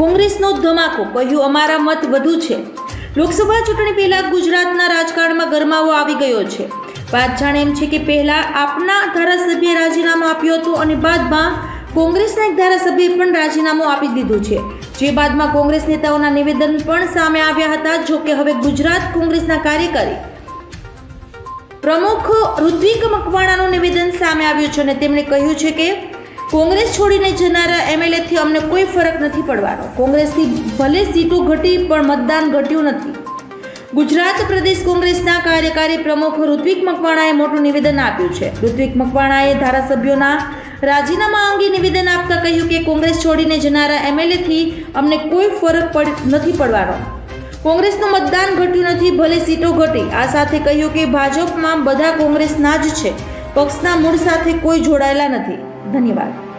કોંગ્રેસનો ધમાકો, કહ્યું અમારા મત વધુ છે. લોકસભા ચૂંટણી પહેલા ગુજરાતના રાજકારણમાં ગરમાવો આવી ગયો છે. વાત જાણે એમ છે કે પહેલા આપના ધારાસભ્યે રાજીનામું આપ્યું હતું અને બાદમાં કોંગ્રેસના એક ધારાસભ્યએ પણ રાજીનામું આપી દીધું છે. જે બાદમાં કોંગ્રેસ નેતાઓના નિવેદન પણ સામે આવ્યા હતા, જો કે હવે ગુજરાત કોંગ્રેસના કાર્યકારી પ્રમુખ ઋત્વિક મકવાણાનું નિવેદન સામે આવ્યું છે અને તેમણે કહ્યું છે કે કોંગ્રેસ છોડીને જનારા એમએલએથી અમને કોઈ ફરક નથી પડવાનો. કોંગ્રેસથી ભલે સીટો ઘટી, પણ મતદાન ઘટ્યું નથી. ગુજરાત પ્રદેશ કોંગ્રેસના કાર્યકારી પ્રમુખ ઋત્વિક મકવાણાએ મોટું નિવેદન આપ્યું છે. ઋત્વિક મકવાણાએ ધારાસભ્યોના રાજીનામા અંગે નિવેદન આપતા કહ્યું કે કોંગ્રેસ છોડીને જનારા એમએલએથી અમને કોઈ ફરક પડ, નથી પડવાનો. કોંગ્રેસનું મતદાન ઘટ્યું નથી, ભલે સીટો ઘટી. આ સાથે કહ્યું કે ભાજપમાં બધા કોંગ્રેસના જ છે. પક્ષના મૂળ સાથે કોઈ જોડાયેલા નથી. ધન્યવાદ.